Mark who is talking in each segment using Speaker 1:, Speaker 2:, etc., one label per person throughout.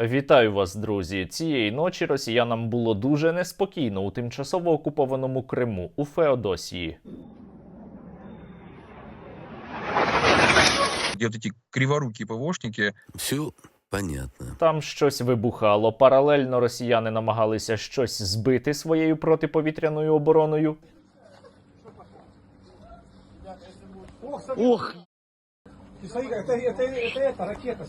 Speaker 1: Вітаю вас, друзі. Цієї ночі росіянам було дуже неспокійно у тимчасово окупованому Криму у Феодосії.
Speaker 2: где вот эти криворукие ПВОшники
Speaker 3: Все понятно.
Speaker 1: Там щось вибухало. Паралельно росіяни намагалися щось збити своєю протиповітряною обороною.
Speaker 4: Ох!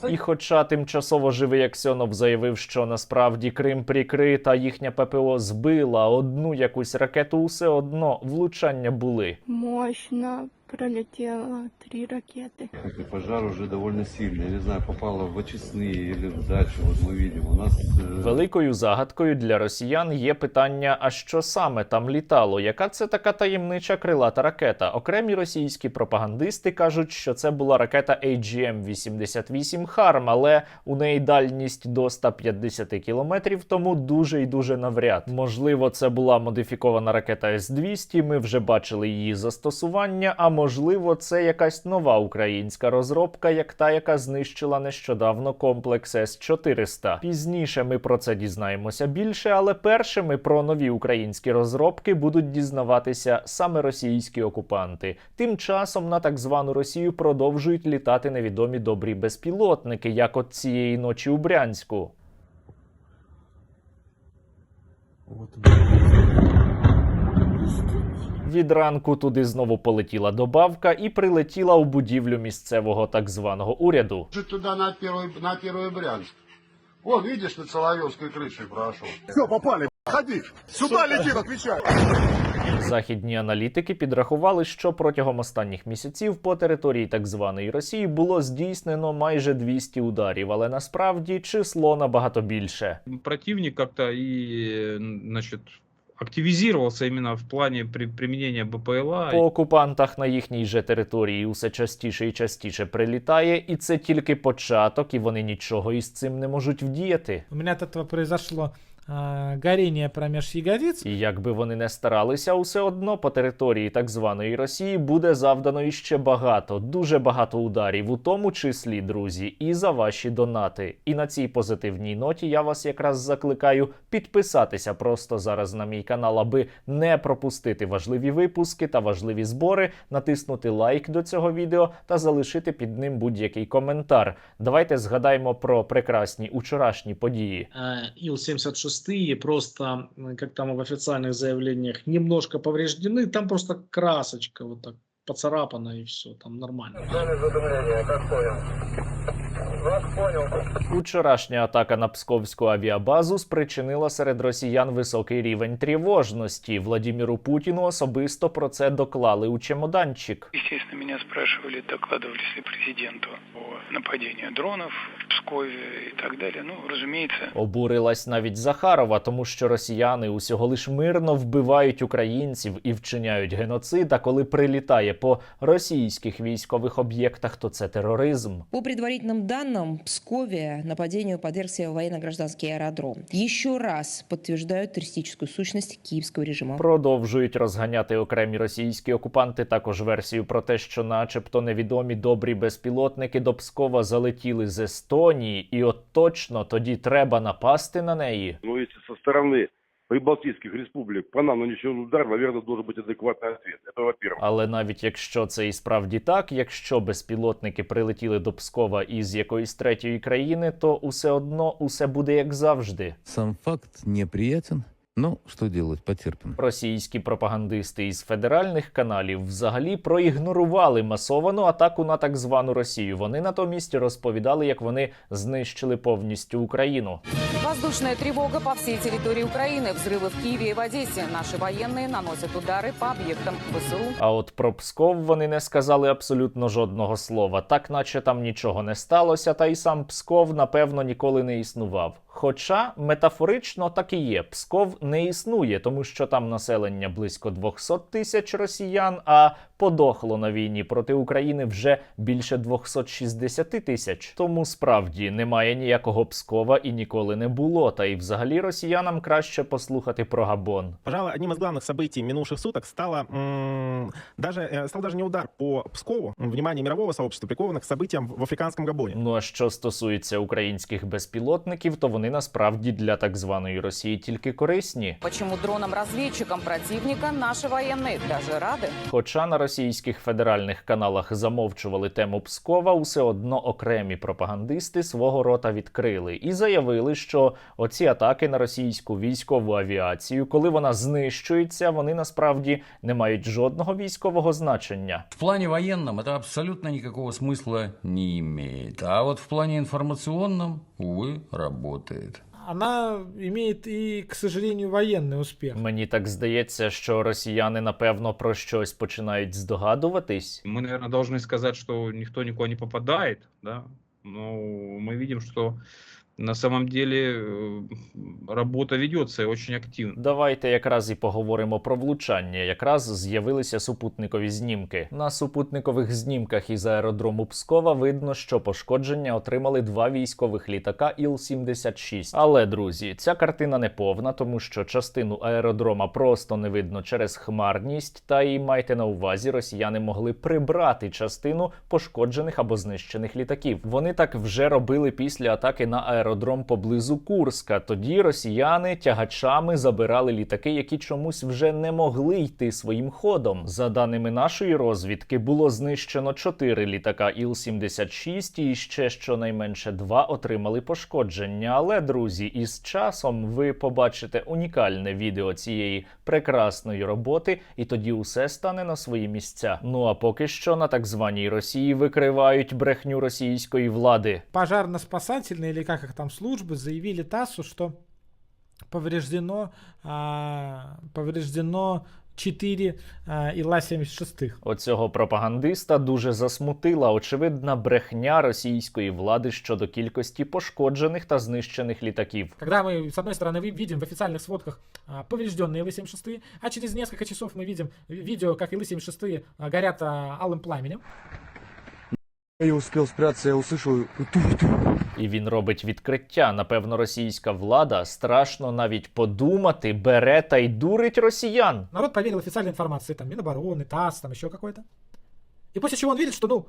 Speaker 1: І хоча тимчасово живий Аксьонов заявив, що насправді Крим прикрита, їхня ППО збила одну якусь ракету, усе одно влучання були.
Speaker 5: Мощно пролетело три ракеты.
Speaker 6: Такой пожар уже довольно сильный. Я не знаю, попало в очистные или в дачу. Вот мы видим, у нас... э,
Speaker 1: Великою загадкою для росіян є питання: а що саме там літало? Яка це така таємнича крилата ракета? Окремі російські пропагандисти кажуть, що це була ракета AGM-88 Харм, але у неї дальність до 150 кілометрів, тому дуже і дуже навряд. Можливо, це була модифікована ракета С-200, Ми вже бачили її застосування. А можливо, це якась нова українська розробка, як та, яка знищила нещодавно комплекс С-400. Пізніше ми про це дізнаємося більше, але першими про нові українські розробки будуть дізнаватися саме російські окупанти. Тим часом на так звану Росію продовжують літати невідомі добрі безпілотники, як от цієї ночі у Брянську Від ранку туди знову полетіла добавка і прилетіла у будівлю місцевого так званого уряду.
Speaker 7: Же туда на первый, на первый Брянск. Вон, видишь, на Соловьевской крыше прошел.
Speaker 4: Все, попали. Ходи. Сюда летит, отвечай.
Speaker 1: Західні аналітики підрахували, що протягом останніх місяців по території так званої Росії було здійснено майже 200 ударів, але насправді число набагато більше.
Speaker 2: противник как-то и, значит, активизировался іменно в плані при- применения БПЛА.
Speaker 1: По окупантах на їхній же території усе частіше і частіше прилітає, і це тільки початок, і вони нічого із цим не можуть вдіяти.
Speaker 8: У меня тут этого произошло Е, горіння проміж ягодиць.
Speaker 1: І якби вони не старалися, усе одно по території так званої Росії буде завдано іще багато, дуже багато ударів, у тому числі, друзі, і за ваші донати. І на цій позитивній ноті я вас якраз закликаю підписатися просто зараз на мій канал, аби не пропустити важливі випуски та важливі збори, натиснути лайк до цього відео та залишити під ним будь-який коментар. Давайте згадаємо про прекрасні учорашні події.
Speaker 9: Е, Іл-76 пустые, просто, как там в официальных заявлениях, немножко повреждены, там просто красочка вот так поцарапана и все, там нормально. Как понял.
Speaker 1: Учорашня атака на псковську авіабазу спричинила серед росіян високий рівень тривожності. Владіміру Путіну особисто про це доклали у чемоданчик.
Speaker 10: Естественно, меня спрашивали, докладывались ли президенту о нападении дронов в Пскове и так далее. Ну, разумеется,
Speaker 1: Обурилась навіть Захарова, тому що росіяни усього лиш мирно вбивають українців і вчиняють геноцид. А коли прилітає по російських військових об'єктах, то це тероризм.
Speaker 11: По предварительным данным, в Пскове нападению подвергся военно-гражданский аэродром. Еще раз подтверждают террористическую сущность киевского режима.
Speaker 1: Продовжують розганяти окремі російські окупанти також версію про те, що, начебто, невідомі добрі безпілотники до Пскова залетіли з Естонії, і от точно тоді треба напасти на неї.
Speaker 7: Ну, если со стороны прибалтийских республик по нам нанесен удар, наверное, должен быть адекватный ответ. Это во-первых.
Speaker 1: Але навіть якщо це і справді так, якщо безпілотники прилетіли до Пскова із якоїсь третьої країни, то усе одно усе буде як завжди.
Speaker 3: Сам факт неприятен, но что делать, потерпим.
Speaker 1: Російські пропагандисти із федеральних каналів взагалі проігнорували масовану атаку на так звану Росію. Вони натомість розповідали, як вони знищили повністю Україну.
Speaker 5: Воздушная тревога по всей территории Украины. Взрывы в Киеве и в Одессе. Наши военные наносят удары по объектам ВСУ.
Speaker 1: А от про Псков вони не сказали абсолютно жодного слова, так наче там нічого не сталося, та й сам Псков, напевно, ніколи не існував. Хоча метафорично так і є. Псков не існує, тому що там населення близько 200 тисяч росіян, а подохло на війні проти України вже більше 260 тисяч. Тому справді немає ніякого Пскова і ніколи не було. Та й взагалі росіянам краще послухати про Габон.
Speaker 12: Пожалуй, одним из главных событий минувших суток стало, м, даже, э, стал даже не удар по Пскову. Внимание мирового сообщества приковано к событиям в Африканском Габоне.
Speaker 1: Ну а що стосується українських безпілотників, то вони насправді для так званої Росії тільки корисні.
Speaker 5: Почему дронам-разведчикам противника наши военные даже рады?
Speaker 1: Хоча на російських федеральних каналах замовчували тему Пскова, усе одно окремі пропагандисти свого рота відкрили і заявили, що оці атаки на російську військову авіацію, коли вона знищується, вони насправді не мають жодного військового значення.
Speaker 13: В плане военном это абсолютно никакого смысла не имеет. А вот в плане информационном, увы, работает.
Speaker 8: Она имеет и, к сожалению, военный успех.
Speaker 1: Мені так здається, що росіяни напевно про щось починають здогадуватись.
Speaker 2: Мы, наверное, должны сказать, что никто никуда не попадает, да, но мы видим, что на самом деле э, работа ведется и очень активно.
Speaker 1: Давайте якраз і поговоримо про влучання. Якраз з'явилися супутникові знімки. На супутникових знімках із аеродрому Пскова видно, що пошкодження отримали два військових літака Іл-76. Але друзі, ця картина не повна, тому що частину аеродрома просто не видно через хмарність. Та і майте на увазі, росіяни могли прибрати частину пошкоджених або знищених літаків. Вони так вже робили після атаки на аеродром поблизу Курска. Тоді росіяни тягачами забирали літаки, які чомусь вже не могли йти своїм ходом. За даними нашої розвідки, було знищено чотири літака Іл-76 і ще щонайменше два отримали пошкодження. Але друзі, із часом ви побачите унікальне відео цієї прекрасної роботи, і тоді усе стане на свої місця. Ну а поки що на так званій Росії викривають брехню російської влади.
Speaker 8: Пожарно-спасательные или как их там службы заявили ТАССу, что повреждено, а, повреждено 4 а, Ила-76.
Speaker 1: Оцього пропагандиста дуже засмутила очевидна брехня російської влади щодо кількості пошкоджених та знищених літаків.
Speaker 8: Когда мы, с одной стороны, ви- видим в официальных сводках а, поврежденные Ил-76, а через несколько часов мы видим видео, как Ил-76 а, горят а, алым пламенем.
Speaker 14: Я успел спрятаться, я услышал
Speaker 1: І він робить відкриття. Напевно, російська влада страшно навіть подумати, бере та й дурить росіян.
Speaker 8: Народ поверил официальной информации, там, Минобороны, ТАСС, там еще какой-то. И после чего он видит, что, ну,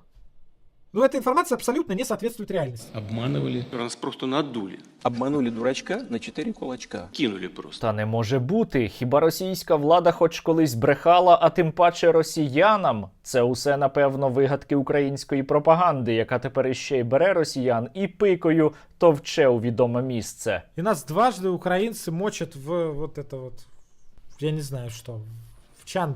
Speaker 8: ну, эта информация абсолютно не соответствует реальности.
Speaker 15: Обманывали. Нас просто надули. Обманули дурачка на четыре кулачка. Кинули просто.
Speaker 1: Та не може бути. Хіба російська влада хоч колись брехала, а тим паче росіянам? Це усе напевно вигадки української пропаганди, яка тепер іще й бере росіян і пикою товче у відоме місце.
Speaker 8: И нас дважды украинцы мочат в вот это вот, я не знаю что, в чан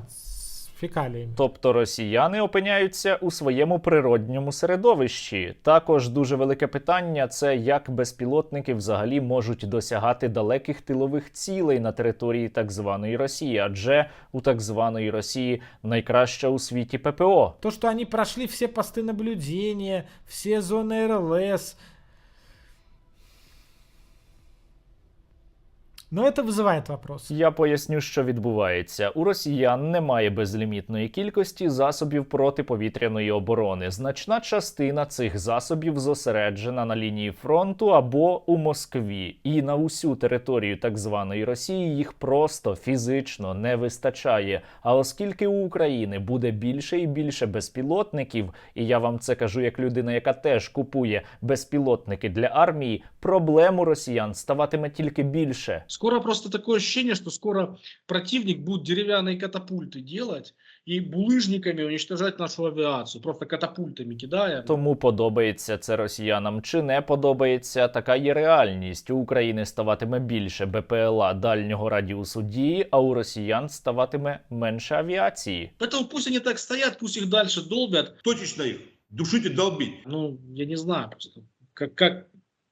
Speaker 8: с фекалиями.
Speaker 1: Тобто росіяни опиняються у своєму природньому середовищі. Також дуже велике питання це як безпілотники взагалі можуть досягати далеких тилових цілей на території так званої Росії, адже у так званої Росії найкраща у світі ППО.
Speaker 8: То, что они прошли все посты наблюдения, все зоны РЛС. Но это вызывает вопрос.
Speaker 1: Я поясню, що відбувається. У росіян немає безлімітної кількості засобів протиповітряної оборони. Значна частина цих засобів зосереджена на лінії фронту або у Москві, і на усю територію так званої Росії їх просто фізично не вистачає. А оскільки у України буде більше і більше безпілотників, і я вам це кажу як людина, яка теж купує безпілотники для армії, проблем у росіян ставатиме тільки більше.
Speaker 9: Скоро просто такое ощущение, что скоро противник будет деревянные катапульты делать и булыжниками уничтожать нашу авиацию, просто катапультами кидая.
Speaker 1: Тому подобається це росіянам чи не подобається, така є реальність. У України ставатиме більше БПЛА дальнього радіусу дії, а у росіян ставатиме менше авіації.
Speaker 9: Поэтому пусть они так стоят, пусть их дальше долбят.
Speaker 7: Точечно их. Душить и долбить.
Speaker 9: Ну, я не знаю просто, как, как...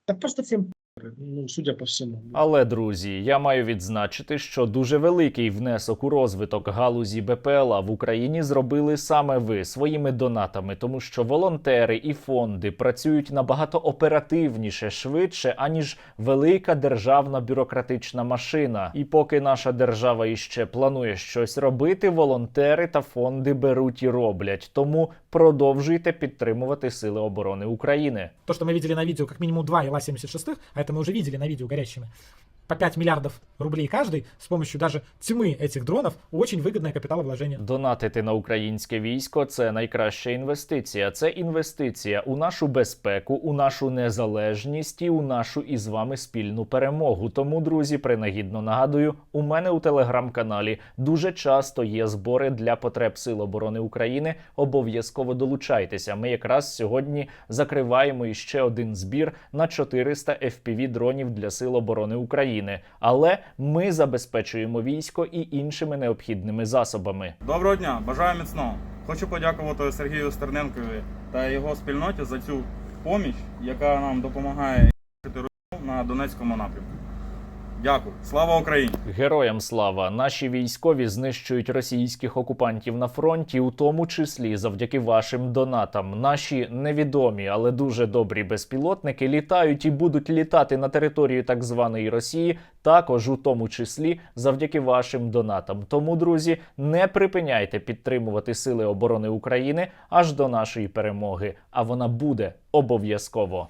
Speaker 9: Да просто всем волонтеры, ну, судя по всему.
Speaker 1: Але друзі, я маю відзначити, що дуже великий внесок у розвиток галузі БПЛА в Україні зробили саме ви своїми донатами, тому що волонтери і фонди працюють набагато оперативніше, швидше, аніж велика державна бюрократична машина. І поки наша держава іще планує щось робити, волонтери та фонди беруть і роблять. Тому продовжуйте підтримувати Сили оборони України.
Speaker 8: То, что мы видели на видео, как минимум два Ила-76, а это мы уже видели на видео горящими, по 5 миллиардов рублей каждый, с помощью даже тьмы этих дронов, очень выгодное капиталовложение.
Speaker 1: Донатити на українське військо це найкраща інвестиція. Це інвестиція у нашу безпеку, у нашу незалежність і у нашу із вами спільну перемогу. Тому, друзі, принагідно нагадую, у мене у телеграм-каналі дуже часто є збори для потреб Сил оборони України. Обов'язково долучайтеся. Ми якраз сьогодні закриваємо іще один збір на 400 FPV дронів для Сил оборони України. Але ми забезпечуємо військо і іншими необхідними засобами.
Speaker 16: Доброго дня, бажаю міцного. Хочу подякувати Сергію Стерненкові та його спільноті за цю поміч, яка нам допомагає на Донецькому напрямку. Дякую. Слава Україні!
Speaker 1: Героям слава! Наші військові знищують російських окупантів на фронті, у тому числі завдяки вашим донатам. Наші невідомі, але дуже добрі безпілотники літають і будуть літати на територію так званої Росії, також у тому числі завдяки вашим донатам. Тому, друзі, не припиняйте підтримувати Сили оборони України аж до нашої перемоги. А вона буде обов'язково.